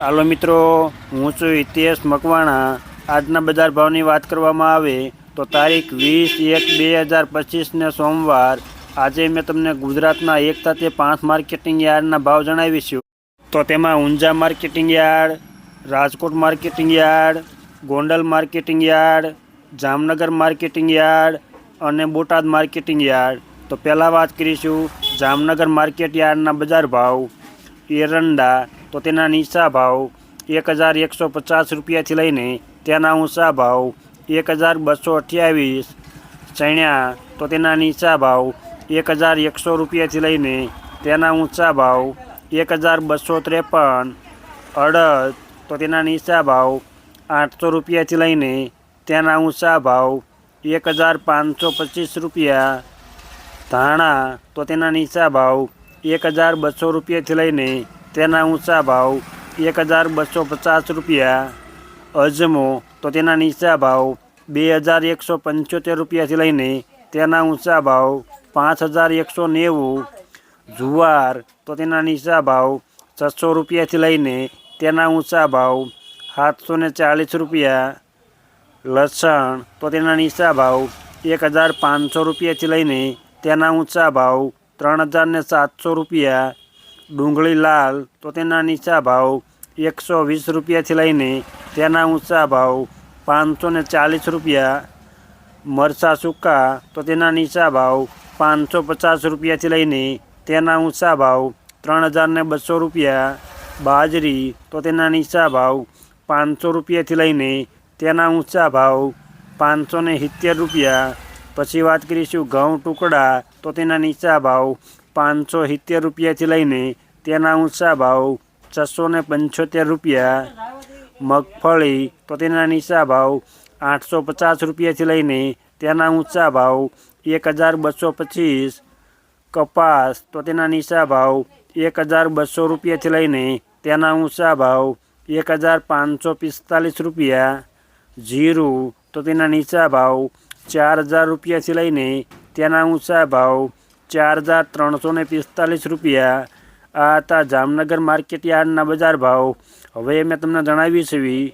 હાલો મિત્રો, હું છું ઇતિહાસ મકવાણા. આજના બજાર ભાવની વાત કરવામાં આવે તો તારીખ વીસ એક બે હજાર પચીસને સોમવાર. આજે મેં તમને ગુજરાતના એક સાથે પાંચ માર્કેટિંગ યાર્ડના ભાવ જણાવીશું તો તેમાં Unjha marketing yard, Rajkot marketing yard, Gondal marketing yard, Jamnagar marketing yard અને બોટાદ માર્કેટિંગ યાર્ડ. તો પહેલાં વાત કરીશું જામનગર માર્કેટ યાર્ડના બજાર ભાવ. એરંડા તો તેના નીચા ભાવ એક હજાર એકસો પચાસ રૂપિયાથી લઈને તેના ઊંચા ભાવ એક હજાર બસો અઠ્યાવીસ ચણ્યા તો તેના નીચા ભાવ એક હજાર એકસો રૂપિયાથી લઈને તેના ઊંચા ભાવ એક હજાર બસો ત્રેપન અડદ તો તેના નીચા ભાવ આઠસો રૂપિયાથી લઈને તેના ઊંચા ભાવ એક હજાર પાંચસો પચીસ રૂપિયા. ધાણા તો તેના નીચા ભાવ એક હજાર બસો રૂપિયાથી લઈને તેના ઊંચા ભાવ એક હજાર બસો પચાસ રૂપિયા. અજમો તો તેના નીચા ભાવ બે હજાર એકસો પંચોતેર રૂપિયાથી લઈને તેના ઊંચા ભાવ પાંચ હજાર એકસો નેવું. જુવાર તો તેના નીચા ભાવ છસો રૂપિયાથી લઈને તેના ઊંચા ભાવ સાતસો ને ચાલીસ રૂપિયા. લસણ તો તેના નીચા ભાવ એક હજાર પાંચસો રૂપિયાથી લઈને તેના ઊંચા ભાવ ત્રણ હજાર સાતસો રૂપિયા. ડુંગળી લાલ, તો તેના નીચા ભાવ એકસો વીસ રૂપિયાથી લઈને તેના ઊંચા ભાવ પાંચસો ને ચાલીસ રૂપિયા. મરચાં સૂકા, તો તેના નીચા ભાવ પાંચસો પચાસ રૂપિયાથી લઈને તેના ઊંચા ભાવ ત્રણ હજાર ને બસો રૂપિયા. બાજરી, તો તેના નીચા ભાવ પાંચસો રૂપિયાથી લઈને તેના ઊંચા ભાવ પાંચસો સિત્તેર રૂપિયા. પછી વાત કરીશું ઘઉં ટુકડા, તો તેના નીચા ભાવ પાંચસો સિત્તેર રૂપિયાથી લઈને તેના ઊંચા ભાવ છસો ને પંચોતેર રૂપિયા મગફળી તો તેના નીચા ભાવ આઠસો પચાસ રૂપિયાથી લઈને તેના ઊંચા ભાવ એક હજાર બસો પચીસ કપાસ તો તેના નીચા ભાવ એક હજાર બસો રૂપિયાથી લઈને તેના ઊંચા ભાવ એક હજાર પાંચસો પિસ્તાલીસ રૂપિયા જીરું તો તેના નીચા ભાવ ચાર હજાર રૂપિયાથી લઈને તેના ઊંચા ભાવ ચાર હજાર ત્રણસો ને પિસ્તાલીસ રૂપિયા. આ હતા જામનગર માર્કેટ યાર્ડના બજાર ભાવ. હવે મેં તમને જણાવી છે,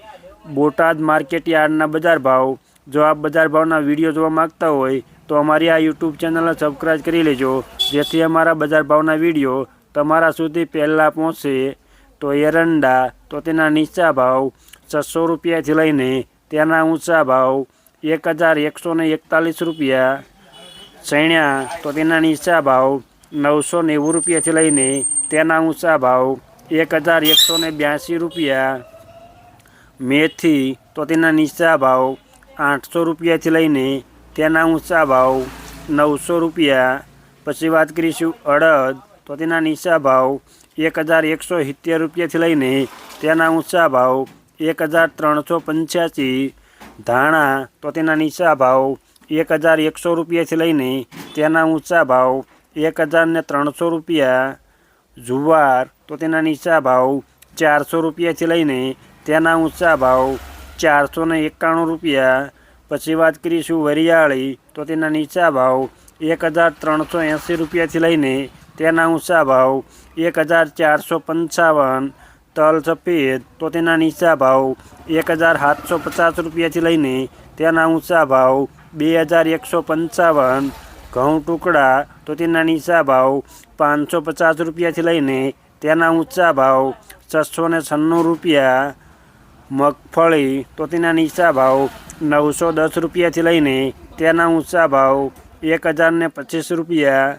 બોટાદ માર્કેટ યાર્ડના બજાર ભાવ. જો આપ બજાર ભાવના વીડિયો જોવા માગતા હોય, તો અમારી આ યુટ્યુબ ચેનલને સબસ્ક્રાઈબ કરી લેજો. જેથી અમારા બજાર ભાવના વીડિયો તમારા સુધી પહેલાં પહોંચશે તો એરંડા, તો તેના નીચા ભાવ છસો રૂપિયાથી લઈને તેના ઊંચા ભાવ એક હજાર એકસો એકતાલીસ રૂપિયા. ચણ્યા તો તેના નીચા ભાવ નવસો નેવું રૂપિયાથી લઈને તેના ઊંચા ભાવ એક હજાર એકસો ને બ્યાસી રૂપિયા. મેથી, તો તેના નીચા ભાવ આઠસો રૂપિયાથી લઈને તેના ઊંચા ભાવ નવસો રૂપિયા. પછી વાત કરીશું અડદ, તો તેના નીચા ભાવ એક હજાર એકસો સિત્તેર રૂપિયાથી લઈને તેના ઊંચા ભાવ એક હજાર ત્રણસો પંચ્યાસી. ધાણા, તો તેના નીચા ભાવ એક હજાર એકસો રૂપિયાથી લઈને તેના ઊંચા ભાવ એક હજારને ત્રણસો રૂપિયા. જુવાર તો તેના નીચા ભાવ ચારસો રૂપિયાથી લઈને તેના ઊંચા ભાવ ચારસો ને એકાણું રૂપિયા. પછી વાત કરીશું વરિયાળી તો તેના નીચા ભાવ એક હજાર ત્રણસો એંસી રૂપિયાથી લઈને તેના ઊંચા ભાવ એક હજાર ચારસો પંચાવન. તલ સફેદ તો તેના નીચા ભાવ એક હજાર સાતસો પચાસ રૂપિયાથી લઈને તેના ઊંચા ભાવ બે હજાર એકસો પંચાવન ઘઉં ટુકડા તો તેના નીચા ભાવ પાંચસો પચાસ રૂપિયાથી લઈને તેના ઊંચા ભાવ છસો ને છન્નું રૂપિયા. મગફળી તો તેના નીચા ભાવ નવસો દસ રૂપિયાથી લઈને તેના ઊંચા ભાવ એક હજાર ને પચીસ રૂપિયા.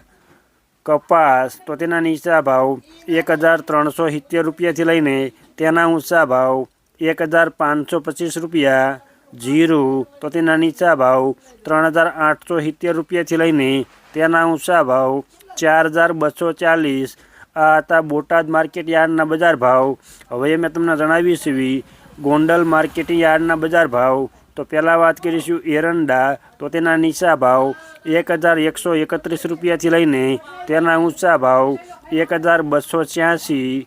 કપાસ તો તેના નીચા ભાવ એક હજાર ત્રણસો સિત્તેર રૂપિયાથી લઈને તેના ઊંચા ભાવ એક હજાર પાંચસો પચીસ રૂપિયા. જીરું તો તેના નીચા ભાવ ત્રણ હજાર આઠસો સિત્તેર રૂપિયાથી લઈને તેના ઊંચા ભાવ ચાર હજાર બસો ચાલીસ. આ હતા બોટાદ માર્કેટ યાર્ડના બજાર ભાવ. હવે મેં તમને જણાવી છે, ગોંડલ માર્કેટ યાર્ડના બજાર ભાવ. તો પહેલાં વાત કરીશું એરંડા. તો તેના નીચા ભાવ એક હજાર એકસો એકત્રીસ રૂપિયાથી લઈને તેના ઊંચા ભાવ એક હજાર બસો છ્યાસી.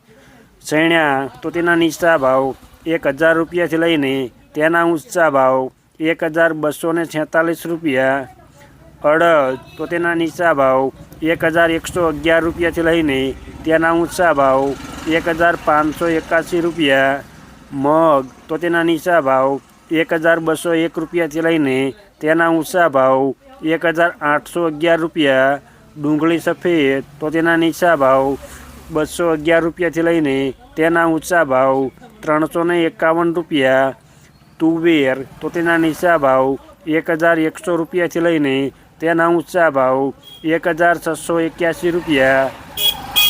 ચણ્યા તો તેના નીચા ભાવ એક હજાર રૂપિયાથી લઈને તેના ઊંચા ભાવ એક હજાર બસો ને છેતાલીસ રૂપિયા. અડદ તો તેના નીચા ભાવ એક હજાર એકસો અગિયાર રૂપિયાથી લઈને તેના ઊંચા ભાવ એક હજાર પાંચસો એકાસી રૂપિયા. મગ તો તેના નીચા ભાવ એક હજાર બસો એક રૂપિયાથી લઈને તેના ઊંચા ભાવ એક હજાર આઠસો અગિયાર રૂપિયા. ડુંગળી સફેદ તો તેના નીચા ભાવ બસો અગિયાર રૂપિયાથી લઈને તેના ઊંચા ભાવ ત્રણસો એકાવન રૂપિયા. તુવેર તો તેના નીચા ભાવ એક હજાર એકસો રૂપિયાથી લઈને તેના ઊંચા ભાવ એક હજાર છસો એક્યાસી રૂપિયા.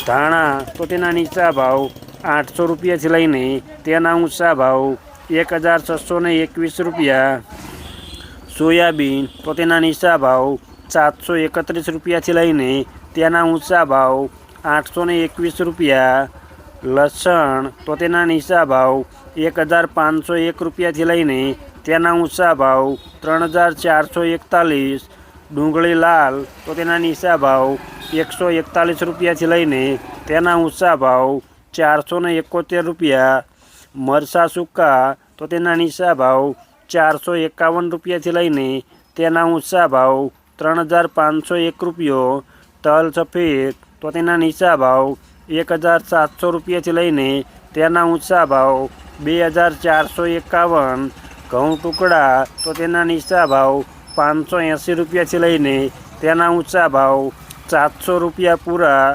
ધાણા, તો તેના નીચા ભાવ આઠસો રૂપિયાથી લઈને તેના ઊંચા ભાવ એક હજાર છસો ને એકવીસ રૂપિયા. સોયાબીન, તો તેના નીચા ભાવ સાતસો એકત્રીસ રૂપિયાથી લઈને તેના ઊંચા ભાવ આઠસો એકવીસ રૂપિયા. લસણ તો તેના નીચા ભાવ એક હજાર પાંચસો એક રૂપિયાથી લઈને તેના ઊંચા ભાવ ત્રણ હજાર ચારસો એકતાલીસ. ડુંગળી લાલ તો તેના નીચા ભાવ એકસો એકતાલીસ રૂપિયાથી લઈને તેના ઊંચા ભાવ ચારસો ને એકોતેર રૂપિયા. મરસા સૂકા તો તેના નીચા ભાવ ચારસો એકાવન રૂપિયાથી લઈને તેના ઊંચા ભાવ ત્રણ હજાર પાંચસો એક રૂપિયો. તલ સફેદ તો તેના નીચા ભાવ એક હજાર સાતસો રૂપિયાથી લઈને તેના ઊંચા ભાવ બે હજાર ચારસો એકાવન ઘઉં ટુકડા તો તેના નીચા ભાવ પાંચસો એંસી રૂપિયાથી લઈને તેના ઊંચા ભાવ સાતસો રૂપિયા પૂરા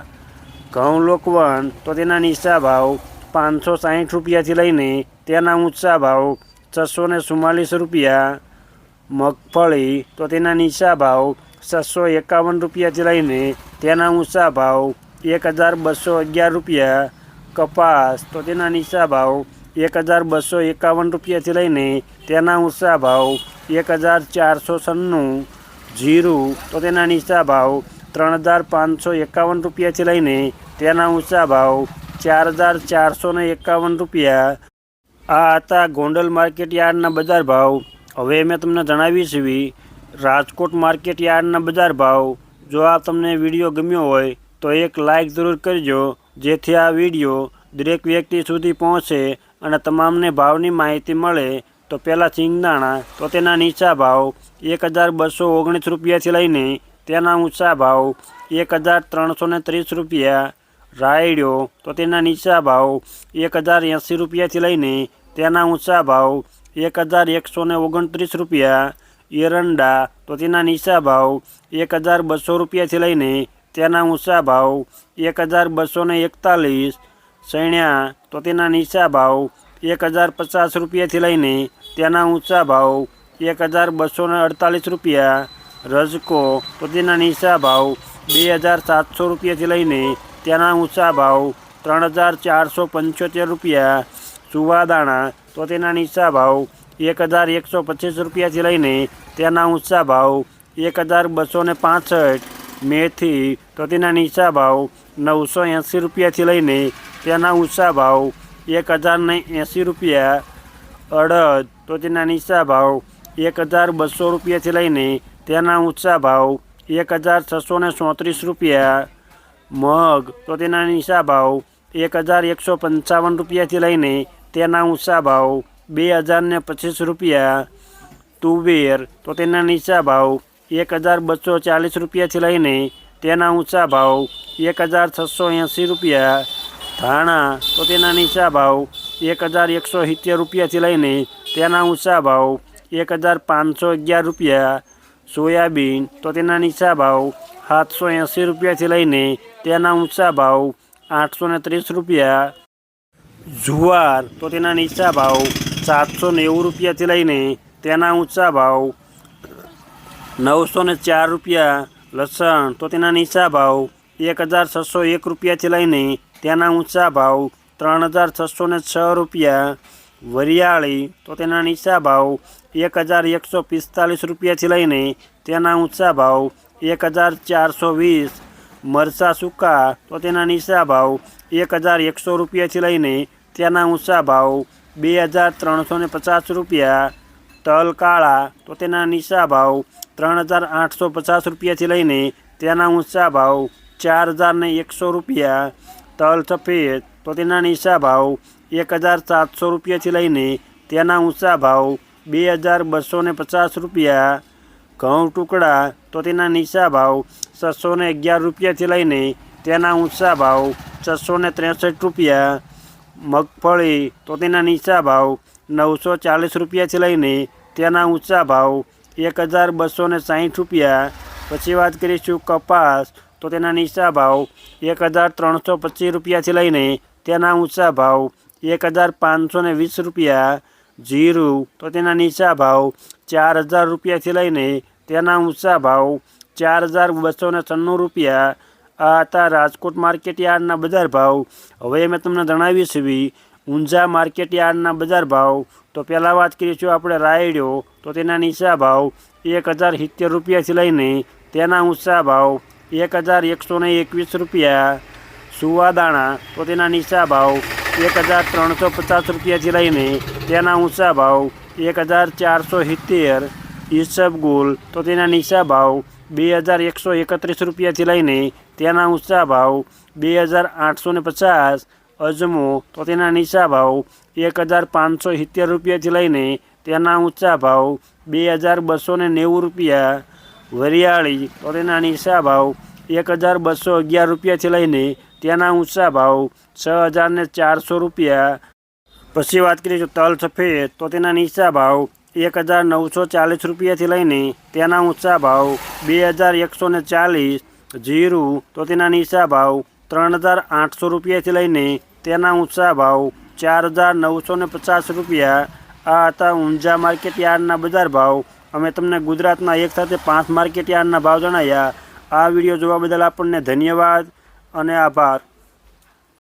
ઘઉં લોકવન તો તેના નીચા ભાવ પાંચસો સાહીઠ રૂપિયાથી લઈને તેના ઊંચા ભાવ છસો ને ચુમ્માલીસ રૂપિયા મગફળી તો તેના નીચા ભાવ છસો એકાવન રૂપિયાથી લઈને તેના ઊંચા ભાવ એક હજાર બસો અગિયાર રૂપિયા, કપાસ, તો તેના નીચા ભાવ એક હજાર બસો એકાવન રૂપિયાથી લઈને તેના ઊંચા ભાવ એક હજાર ચારસો સન્નું જીરું, તો તેના નીચા ભાવ ત્રણ હજાર પાંચસો એકાવન રૂપિયાથી લઈને તેના ઊંચા ભાવ ચાર હજાર ચારસો એકાવન રૂપિયા. આ હતા ગોંડલ માર્કેટ યાર્ડના બજાર ભાવ. હવે મેં તમને જણાવી છે રાજકોટ માર્કેટ યાર્ડના બજાર ભાવ. જો આ તમને વીડિયો ગમ્યો હોય તો એક લાઈક જરૂર કરજો, જેથી આ વીડિયો દરેક વ્યક્તિ સુધી પહોંચે અને તમામને ભાવની માહિતી મળે. તો પહેલાં સિંગદાણા તો તેના નીચા ભાવ એક હજાર બસો ઓગણીસ રૂપિયાથી લઈને તેના ઊંચા ભાવ એક હજાર ત્રણસો ત્રીસ રૂપિયા. રાયડ્યો તો તેના નીચા ભાવ એક હજાર એંસી રૂપિયાથી લઈને તેના ઊંચા ભાવ એક હજાર એકસો ઓગણત્રીસ રૂપિયા. એરંડા, તો તેના નીચા ભાવ એક હજાર બસો રૂપિયાથી લઈને તેના ઊંચા ભાવ એક હજાર બસો એકતાલીસ, સૈણ્યા તો તેના નીચા ભાવ એક હજાર પચાસ રૂપિયાથી લઈને તેના ઊંચા ભાવ એક હજાર બસો અડતાલીસ રૂપિયા, રજકો તો તેના નીચા ભાવ બે હજાર સાતસો રૂપિયાથી લઈને તેના ઊંચા ભાવ ત્રણ હજાર ચારસો પંચોતેર રૂપિયા, સુવાદાણા તો તેના નીચા ભાવ એક હજાર એકસો પચીસ રૂપિયાથી લઈને તેના ઊંચા ભાવ એક હજાર બસો પાસઠ મેથી તો તેના નીચા ભાવ નવસો એંસી રૂપિયાથી લઈને તેના ઊંચા ભાવ એક હજારને એંસી રૂપિયા. અડદ તો તેના નીચા ભાવ એક હજાર બસો રૂપિયાથી લઈને તેના ઊંચા ભાવ એક હજાર છસો ને ચોત્રીસ રૂપિયા. મગ તો તેના નીચા ભાવ એક હજાર એકસો પંચાવન રૂપિયાથી લઈને તેના ઊંચા ભાવ બે હજારને પચીસ રૂપિયા. તુવેર તો તેના નીચા ભાવ એક હજાર બસો ચાલીસ રૂપિયાથી લઈને તેના ઊંચા ભાવ એક હજાર છસો એંસી રૂપિયા. ધાણા, તો તેના નીચા ભાવ એક હજાર એકસો સિત્તેર રૂપિયાથી લઈને તેના ઊંચા ભાવ એક હજાર પાંચસો અગિયાર રૂપિયા. સોયાબીન, તો તેના નીચા ભાવ સાતસો એંસી રૂપિયાથી લઈને તેના ઊંચા ભાવ આઠસો ને ત્રીસ રૂપિયા. જુવાર, તો તેના નીચા ભાવ સાતસો નેવું રૂપિયાથી લઈને તેના ઊંચા ભાવ નવસો ને ચાર રૂપિયા લસણ, તો તેના નીચા ભાવ એક હજાર છસો એક રૂપિયાથી લઈને તેના ઊંચા ભાવ ત્રણ હજાર છસો ને છ રૂપિયા. વરિયાળી, તો તેના નીચા ભાવ એક હજાર એકસો પિસ્તાલીસ રૂપિયાથી લઈને તેના ઊંચા ભાવ એક હજાર ચારસો વીસ. મરચાં સૂકા, તો તેના નીચા ભાવ એક હજાર એકસો રૂપિયાથી લઈને તેના ઊંચા ભાવ બે હજાર ત્રણસો ને પચાસ રૂપિયા. તલ કાળા, તો તેના નીચા ભાવ ત્રણ હજાર આઠસો પચાસ રૂપિયાથી લઈને તેના ઊંચા ભાવ ચાર હજાર ને એકસો રૂપિયા. તલ સફેદ, તો તેના નીચા ભાવ એક હજાર સાતસો રૂપિયાથી લઈને તેના ઊંચા ભાવ બે હજાર બસો ને પચાસ રૂપિયા. ઘઉં ટુકડા, તો તેના નીચા ભાવ છસો ને અગિયાર રૂપિયાથી લઈને તેના ઊંચા ભાવ છસો ને ત્રેસઠ રૂપિયા. મગફળી, તો તેના નીચા ભાવ નવસો ચાલીસ રૂપિયાથી લઈને તેના ઊંચા ભાવ એક હજાર બસો ને સાહીઠ રૂપિયા. પછી વાત કરીશું કપાસ, તો તેના નીચા ભાવ એક હજાર ત્રણસો પચીસ રૂપિયાથી લઈને તેના ઊંચા ભાવ એક હજાર પાંચસો ને વીસ રૂપિયા. જીરું, તો તેના નીચા ભાવ ચાર હજાર રૂપિયાથી લઈને તેના ઊંચા ભાવ ચાર હજાર બસો ને છન્નું રૂપિયા. આ હતા રાજકોટ માર્કેટ યાર્ડના બજાર ભાવ. હવે મેં તમને જણાવીશું ઊંઝા માર્કેટ યાર્ડના બજાર ભાવ. તો પહેલાં વાત કરીશું આપણે રાયડ્યો તો તેના નીચા ભાવ એક હજાર સિત્તેર રૂપિયાથી લઈને તેના ઊંચા ભાવ એક હજાર એકસો ને એકવીસ રૂપિયા. સુવાદાણા તો તેના નીચા ભાવ એક હજાર ત્રણસો પચાસ રૂપિયાથી લઈને તેના ઊંચા ભાવ એક હજાર ચારસો સિત્તેર. ઈસબગુલ તો તેના નીચા ભાવ બે હજાર એકસો એકત્રીસ રૂપિયાથી લઈને તેના ઊંચા ભાવ બે હજાર આઠસો ને પચાસ. અજમો તો તેના નીચા ભાવ એક હજાર પાંચસો સિત્તેર રૂપિયાથી લઈને તેના ઊંચા ભાવ બે હજાર બસો ને નેવું રૂપિયા. વરિયાળી તો તેના નીચા ભાવ એક હજાર બસો અગિયાર રૂપિયાથી લઈને તેના ઊંચા ભાવ છ હજાર ને ચારસો રૂપિયા. પછી વાત કરીએ તલ સફેદ તો તેના નીચા ભાવ એક હજાર નવસો ચાલીસ રૂપિયાથી લઈને તેના ઊંચા ભાવ બે હજાર એકસો ને ચાલીસ. જીરું તો તેના નીચા ભાવ ત્રણ હજાર આઠસો રૂપિયાથી લઈને તેના ઊંચા ભાવ ચાર હજાર નવસો ને પચાસ રૂપિયા. આ હતા ઊંઝા માર્કેટ યાર્ડના બજાર ભાવ. અમે તમને ગુજરાતના એક સાથે પાંચ માર્કેટ યાર્ડના ભાવ જણાવ્યા આ વીડિયો જોવા બદલ આપણને ધન્યવાદ અને આભાર.